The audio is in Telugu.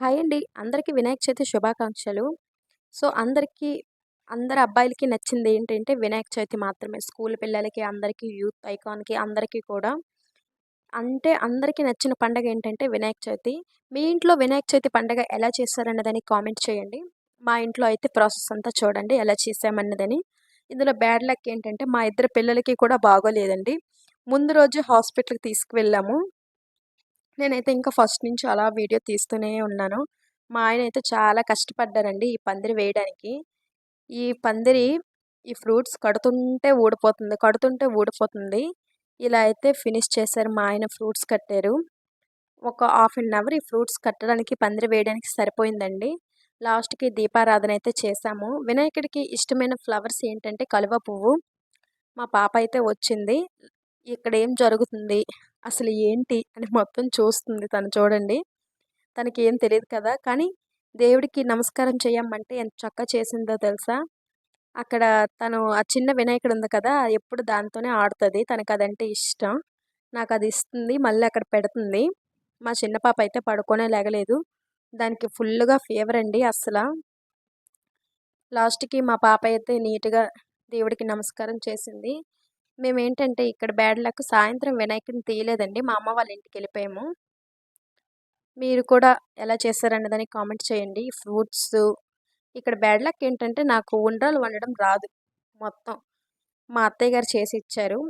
హాయ్ అండి. అందరికీ వినాయక చవితి శుభాకాంక్షలు. సో అందరికీ అందరు అబ్బాయిలకి నచ్చింది ఏంటంటే వినాయక చవితి మాత్రమే. స్కూల్ పిల్లలకి అందరికీ యూత్ ఐకాన్కి అందరికీ కూడా. అంటే అందరికీ నచ్చిన పండగ ఏంటంటే వినాయక చవితి. మీ ఇంట్లో వినాయక చవితి పండగ ఎలా చేస్తారన్నదని కామెంట్ చేయండి. మా ఇంట్లో అయితే ప్రాసెస్ అంతా చూడండి ఎలా చేసామన్నదని ఇందులో బ్యాడ్ లక్ ఏంటంటే మా ఇద్దరు పిల్లలకి కూడా బాగోలేదండి. ముందు రోజు హాస్పిటల్కి తీసుకువెళ్ళాము. నేనైతే ఇంకా ఫస్ట్ నుంచి అలా వీడియో తీస్తూనే ఉన్నాను. మా ఆయన అయితే చాలా కష్టపడ్డారండి ఈ పందిరి వేయడానికి. ఈ పందిరి ఈ ఫ్రూట్స్ కడుతుంటే ఊడిపోతుంది కడుతుంటే ఊడిపోతుంది. ఇలా అయితే ఫినిష్ చేశారు మా ఆయన ఫ్రూట్స్ కట్టారు. ఒక హాఫ్ అన్ అవర్ ఈ ఫ్రూట్స్ కట్టడానికి పందిరి వేయడానికి సరిపోయిందండి. లాస్ట్కి దీపారాధన అయితే చేశాము. వినాయకుడికి ఇష్టమైన ఫ్లవర్స్ ఏంటంటే కలువ పువ్వు. మా పాప అయితే వచ్చింది. ఇక్కడ ఏం జరుగుతుంది? అసలు ఏంటి అని మొత్తం చూస్తుంది తను చూడండి. తనకి ఏం తెలియదు కదా! కానీ దేవుడికి నమస్కారం చేయమంటే ఎంత చక్కగా చేసిందో తెలుసా? అక్కడ తను ఆ చిన్న వినాయకుడు ఉంది కదా! ఎప్పుడు దాంతోనే ఆడుతుంది. తనకు అదంటే ఇష్టం. నాకు అది ఇస్తుంది మళ్ళీ అక్కడ పెడుతుంది. మా చిన్న పాప అయితే పడుకోనే లేగలేదు. దానికి ఫుల్గా ఫీవర్ అండి అసలు. లాస్ట్కి మా పాప అయితే నీట్గా దేవుడికి నమస్కారం చేసింది. మేము ఏంటంటే ఇక్కడ బ్యాడ్ లక్ సాయంత్రం వినాయకుడిని తీయలేదండి. మా అమ్మ వాళ్ళ ఇంటికి వెళ్ళిపోయాము. మీరు కూడా ఎలా చేస్తారన్నదని కామెంట్ చేయండి. ఫ్రూట్స్ ఇక్కడ బ్యాడ్ లక్ ఏంటంటే నాకు ఉండ్రాలు వండడం రాదు మొత్తం. మా అత్తయ్య గారు చేసి ఇచ్చారు.